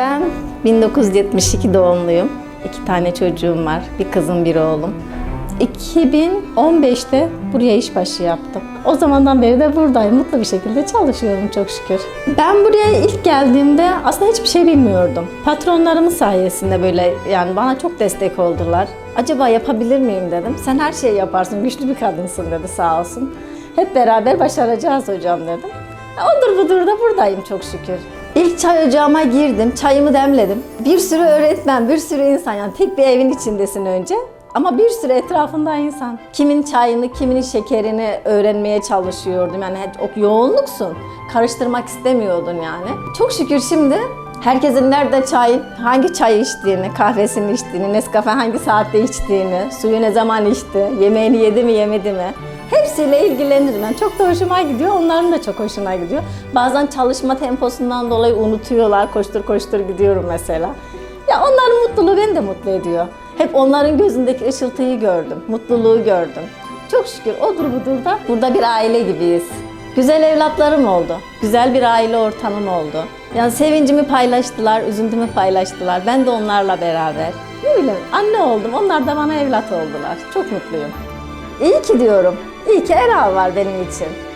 Ben 1972 doğumluyum. İki tane çocuğum var. Bir kızım, bir oğlum. 2015'te buraya işbaşı yaptım. O zamandan beri de buradayım. Mutlu bir şekilde çalışıyorum çok şükür. Ben buraya ilk geldiğimde aslında hiçbir şey bilmiyordum. Patronlarımın sayesinde böyle yani bana çok destek oldular. Acaba yapabilir miyim dedim. Sen her şeyi yaparsın, güçlü bir kadınsın dedi sağ olsun. Hep beraber başaracağız hocam dedim. Odur budur da buradayım çok şükür. İlk çay ocağıma girdim, çayımı demledim. Bir sürü öğretmen, bir sürü insan yani tek bir evin içindesin önce. Ama bir sürü etrafında insan. Kimin çayını, kiminin şekerini öğrenmeye çalışıyordum. Yani o yoğunluksun. Karıştırmak istemiyordun yani. Çok şükür şimdi herkesin nerede çay, hangi çay içtiğini, kahvesini içtiğini, Nescafe hangi saatte içtiğini, suyu ne zaman içti, yemeğini yedi mi yemedi mi Hepsiyle ilgilenirim. Yani çok da hoşuma gidiyor. Onların da çok hoşuna gidiyor. Bazen çalışma temposundan dolayı unutuyorlar. Koştur koştur gidiyorum mesela. Ya onların mutluluğu beni de mutlu ediyor. Hep onların gözündeki ışıltıyı gördüm. Mutluluğu gördüm. Çok şükür odur budur da burada bir aile gibiyiz. Güzel evlatlarım oldu. Güzel bir aile ortamım oldu. Yani sevincimi paylaştılar, üzüntümü paylaştılar. Ben de onlarla beraber. Ne bileyim anne oldum. Onlar da bana evlat oldular. Çok mutluyum. İyi ki diyorum. İyi ki Eral var benim için.